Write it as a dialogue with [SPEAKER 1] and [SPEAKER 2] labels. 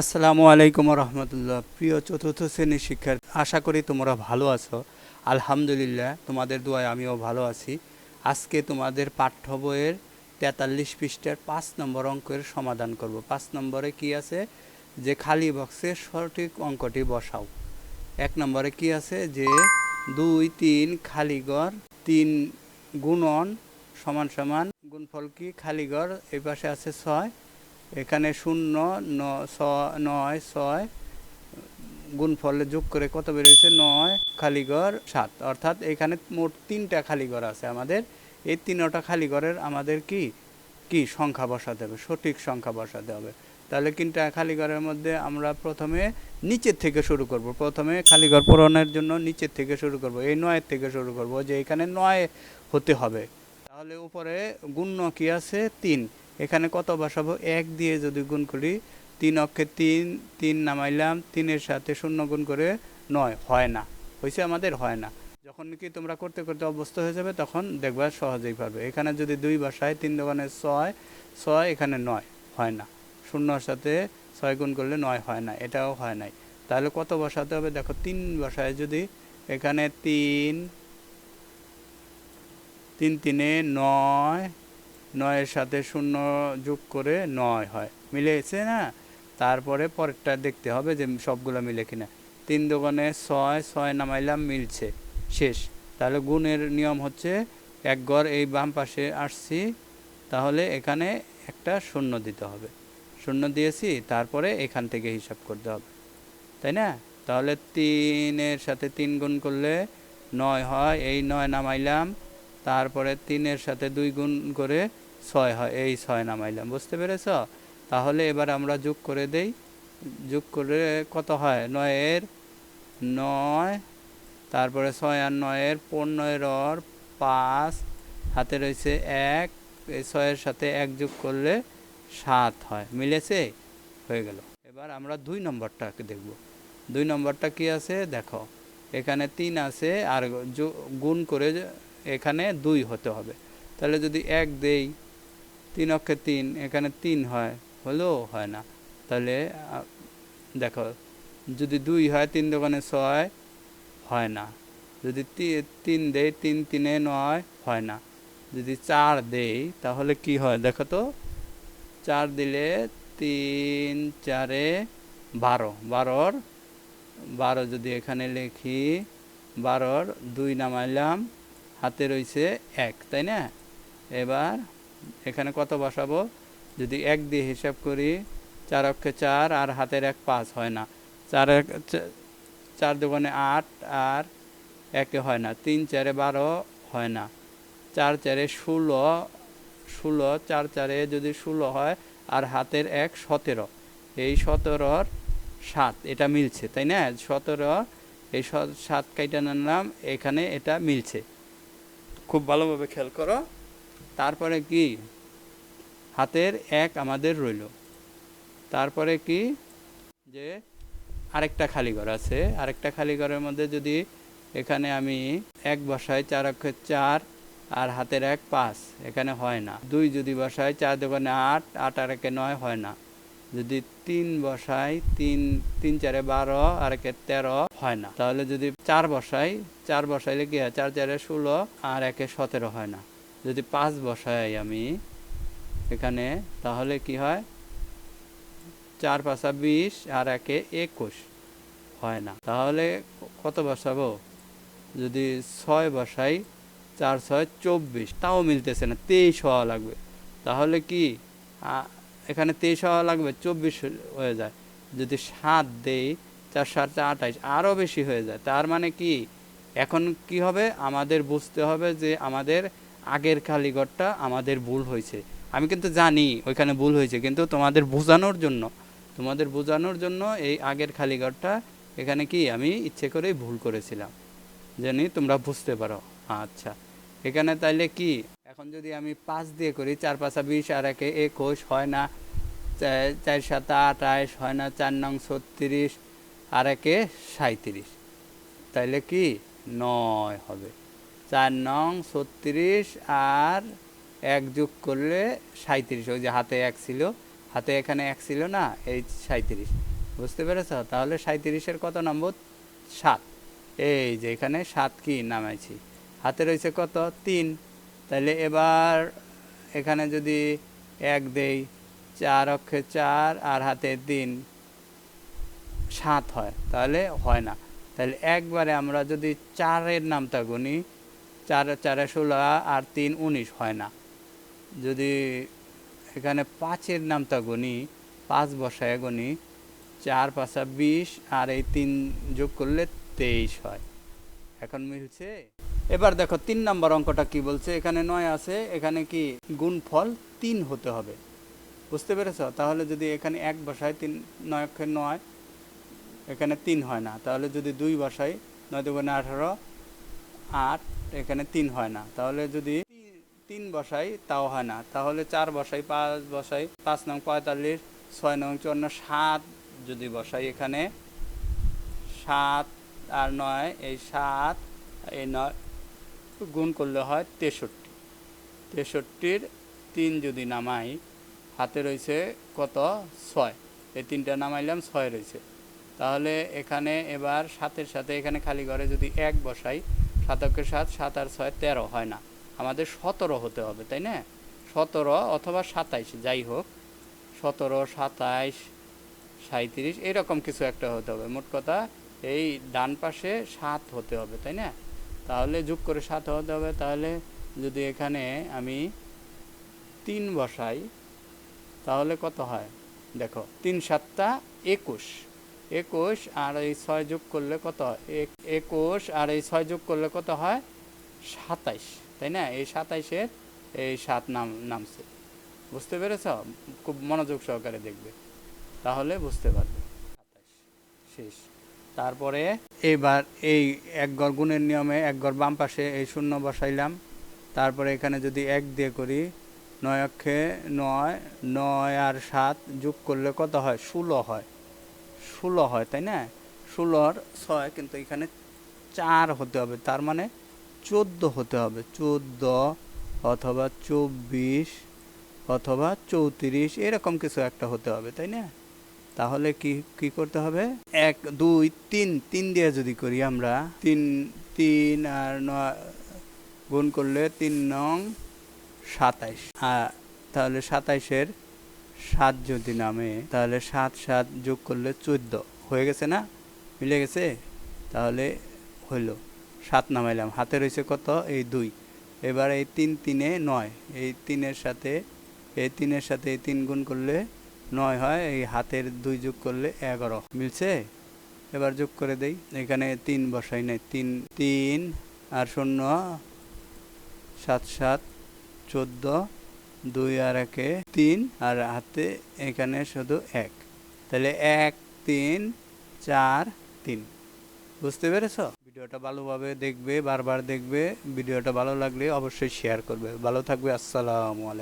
[SPEAKER 1] আসসালামু আলাইকুম রহমতুল্লাহ প্রিয় চতুর্থ শ্রেণির শিক্ষার্থী, আশা করি তোমরা ভালো আছো। আলহামদুলিল্লাহ, তোমাদের দোয়ায় আমিও ভালো আছি। আজকে তোমাদের পাঠ্য বইয়ের তেতাল্লিশ পৃষ্ঠার পাঁচ নম্বর অঙ্কের সমাধান করব। পাঁচ নম্বরে কি আছে? যে খালি বক্সে সঠিক অঙ্কটি বসাও। এক নম্বরে কি আছে? যে দুই তিন খালিগড় তিন গুণন সমান সমান গুণফল কি? খালিগড় এই পাশে আছে ছয়। এখানে শূন্য নয়, ছয়, গুণফলে যোগ করে কত বেরিয়েছে? নয় খালিগড় সাত। অর্থাৎ এখানে মোট তিনটা খালিগড় আছে আমাদের। এই তিনটা খালিগড়ের আমাদের কি? কি সংখ্যা বসাতে হবে? সঠিক সংখ্যা বসাতে হবে। তাহলে তিনটা খালিগড়ের মধ্যে আমরা প্রথমে নিচের থেকে শুরু করব। প্রথমে খালিগড় পূরণের জন্য নিচের থেকে শুরু করব, এই নয়ের থেকে শুরু করব যে এখানে নয় হতে হবে। তাহলে উপরে গুণ্য কি আছে? তিন। এখানে কত বসাবো? এক দিয়ে যদি গুণ করি, তিন অক্ষে তিন তিন নামাইলাম, তিনের সাথে শূন্য গুণ করে নয়, হয় না। হয়েছে আমাদের হয় না। যখন কি তোমরা করতে করতে অভ্যস্ত হয়ে যাবে, তখন দেখবা সহজেই পারবে। এখানে যদি দুই বাসায়, তিন দোকানে ছয় ছয় এখানে নয়, হয় না। শূন্যর সাথে ছয় গুণ করলে নয় হয় না, এটাও হয় নাই। তাহলে কত বসাতে হবে? দেখো, তিন বসায় যদি এখানে তিন তিন তিনে নয় নয়ের সাথে শূন্য যোগ করে নয় হয়। মিলেছে না? তারপরে পরেরটা দেখতে হবে যে সবগুলো মিলে কিনা। তিন দোকানে ছয় ছয় নামাইলাম, মিলছে। শেষ। তাহলে গুণের নিয়ম হচ্ছে এক গড় এই বাম পাশে আসছি, তাহলে এখানে একটা শূন্য দিতে হবে। শূন্য দিয়েছি, তারপরে এখান থেকে হিসাব করতে হবে। তাই না? তাহলে তিনের সাথে তিন গুণ করলে নয় হয়, এই নয় নামাইলাম তারপরে তিনের সাথে দুই গুণ করে ছয় হয়, এই ছয় নামাইলাম, বুঝতে পেরেছ? তাহলে এবার আমরা যোগ করে দেই, যোগ করে কত হয়? নয়ের নয়, তারপরে ছয় আর নয়ের পনেরোর অর পাঁচ, হাতে রয়েছে এক, এই ছয়ের সাথে এক যোগ করলে সাত হয়, মিলেছে? হয়ে গেল। এবার আমরা দুই নম্বরটাকে দেখব। দুই নম্বরটা কি আছে? দেখো, এখানে তিন আছে, আর গুণ করে এখানে দুই হতে হবে। তাহলে যদি এক দেই, তিন অক্ষে তিন, এখানে তিন হয়, হলেও হয় না। তাহলে দেখো, যদি দুই হয়, তিন দোকানে ছয়, হয় না। যদি তিন দেই, তিন তিনে নয়, হয় না। যদি চার দেই, তাহলে কি হয়? দেখো তো, চার দিলে তিন চারে বারো। বারোর, বারো যদি এখানে লিখি, বারোর দুই নামাইলাম হাতে রয়েছে এক, তাই না? এবার এখানে কত বসাবো? যদি এক দিয়ে হিসাব করি, চার অক্ষে চার আর হাতের এক পাঁচ হয় না। চার এক চার দোকানে আট আর একে হয় না। তিন চারে বারো হয় না। চার চারে ষোলো ষোলো, চার চারে যদি ষোলো হয় আর হাতের এক সতেরো। এই সতেরোর সাত, এটা মিলছে, তাই না? সতেরো, এই সাত কাইটা নাম এখানে এটা মিলছে। খুব ভালোভাবে খেয়াল করো। তারপরে কি? হাতের এক আমাদের রইল। তারপরে কি? যে আরেকটা খালি ঘর আছে। আরেকটা খালি ঘরের মধ্যে যদি এখানে আমি এক বসাই চার অক্ষের চার আর হাতের এক পাঁচ, এখানে হয় না। দুই যদি বসাই চার দোকানে আট আট আর একে নয় হয় না। যদি তিন বসাই তিন তিন চারে বারো আর একে তেরো হয় না। তাহলে যদি চার বসাই চার বসাইলে কি হয়? চার চারে ষোলো, আর একে সতেরো হয় না। যদি পাঁচ বসাই আমি এখানে, তাহলে কি হয়? চার পাঁচা বিশ, আর একে একুশ হয় না। তাহলে কত বসাবো? যদি ছয় বসাই, চার ছয় চব্বিশ, তাও মিলতেছে না, তেইশ হওয়া লাগবে। তাহলে কি? এখানে তেইশ হওয়া লাগবে, চব্বিশ হয়ে যায়। যদি সাত দেই, চার, সাত আঠাইশ, আরও বেশি হয়ে যায়। তার মানে কি? এখন কি হবে? আমাদের বুঝতে হবে যে আমাদের আগের কালীঘরটা আমাদের ভুল হয়েছে। আমি কিন্তু জানি ওইখানে ভুল হয়েছে, কিন্তু তোমাদের বোঝানোর জন্য, তোমাদের বোঝানোর জন্য এই আগের খালিঘরটা এখানে কি আমি ইচ্ছে করেই ভুল করেছিলাম। জানি তোমরা বুঝতে পারো। আচ্ছা এখানে তাইলে কি? এখন যদি আমি পাঁচ দিয়ে করি, চার পাঁচা বিশ, আর একে একুশ হয় না, চার সাত আঠাইশ হয় না, চার নং ছত্রিশ, আর একে সাঁত্রিশ তাইলে কি? নয় হবে। চার নং ছত্রিশ আর এক যোগ করলে সাঁত্রিশ ওই যে হাতে এক ছিল, হাতে এখানে এক ছিল না, এই সাঁত্রিশ বুঝতে পেরেছ? তাহলে সাঁত্রিশের কত নম্বর? সাত। এই যে এখানে সাত কি নামাইছি? হাতে রয়েছে কত? তিন। তাহলে এবার এখানে যদি এক দেই, চার অক্ষে চার আর হাতে দিন সাত হয়, তাহলে হয় না। তাহলে একবারে আমরা যদি চারের নামটা গুনি, চার, চারে ষোলো আর তিন উনিশ হয় না। যদি এখানে পাঁচের নামটা গুনি, পাঁচ বসায় গুনি, চার পাঁচা বিশ আর এই তিন যোগ করলে তেইশ হয়। এখন মিলছে? এবার দেখো, তিন নম্বর অঙ্কটা কি বলছে? এখানে নয় আছে, এখানে কি গুণফল তিন হতে হবে। বুঝতে পেরেছ? তাহলে যদি এখানে এক বসায় তিন, নয় নয়, এখানে তিন হয় না। তাহলে যদি দুই বসাই নয় দুগুণে আঠারো, আট, এখানে তিন হয় না। তাহলে যদি তিন বসাই তাও হয় না। তাহলে চার বসাই পাঁচ বসাই পাঁচ নং পঁয়তাল্লিশ, ছয় নং চুয়ান্ন, সাত যদি বসাই এখানে, সাত আর নয়, এই সাত, এই নয় গুণ করলে হয় তেষট্টি। তেষট্টির তিন যদি নামাই, হাতে রয়েছে কত? ছয়। এই তিনটা নামাইলাম, ছয় রয়েছে। তাহলে এখানে এবার সাতের সাথে এখানে খালি ঘরে যদি এক বসাই, সাতকের সাত সাত আর ছয় তেরো হয় না। আমাদের সতেরো হতে হবে, তাই না? সতেরো অথবা সাতাইশ, যাই হোক। সতেরো, সাতাইশ সাঁত্রিশ এরকম কিছু একটা হতে হবে। মোট কথা এই ডান পাশে সাত হতে হবে, তাই না? তাহলে যোগ করে সাত হতে হবে। তাহলে যদি এখানে আমি তিন বসাই, তাহলে কত হয়? দেখো, তিন সাতটা একুশ। একুশ আর এই ছয় যোগ করলে কত হয়? এক- একুশ আর এই ছয় যোগ করলে কত হয়? সাতাইশ। তাই না? এই সাতাইশের এই সাত নাম, নামছে। বুঝতে পেরেছ? খুব মনোযোগ সহকারে দেখবে। তাহলে বুঝতে পারবে। সাতাইশ। শেষ। তারপরে এইবার এই এক গড় গুণের নিয়মে এক গড় বাম পাশে এই শূন্য বসাইলাম। তারপরে এখানে যদি এক দিয়ে করি, নয় অক্ষে নয় নয় আর সাত যোগ করলে কত হয়? ষোলো হয়। ষোলো হয়, তাই না? ষোলোর ছয় কিন্তু এখানে চার হতে হবে, তার মানে চোদ্দ হতে হবে। চোদ্দ অথবা চব্বিশ অথবা চৌত্রিশ, এরকম কিছু একটা হতে হবে, তাই না? তাহলে কি কি করতে হবে? এক, দুই, তিন তিন দিয়ে যদি করি আমরা, তিন তিন আর নয় গুণ করলে তিন নং সাতাইশ। আর তাহলে সাতাইশের সাত যদি নামে, তাহলে সাত সাত যোগ করলে চোদ্দ। হয়ে গেছে না? মিলে গেছে? তাহলে হইল, সাত নামাইলাম। হাতে রয়েছে কত? এই দুই। এবার এই তিন, তিনে নয়। এই তিনের সাথে, এই তিনের সাথে এই তিন গুণ করলে নয় হয়, এই হাতের দুই যোগ করলে এগারো। মিলছে? এবার যোগ করে দেই। এখানে তিন বসাই নাই। তিন তিন আর শূন্য, সাত সাত, চোদ্দ, দুই আর একে তিন আর হাতে এখানে শুধু এক। তাহলে এক, তিন, চার, তিন। বুঝতে পেরেছ? ভিডিওটা ভালোভাবে দেখবে, বারবার দেখবে। ভিডিওটা ভালো লাগলে অবশ্যই শেয়ার করবে। ভালো থাকবে। আসসালামু আলাইকুম।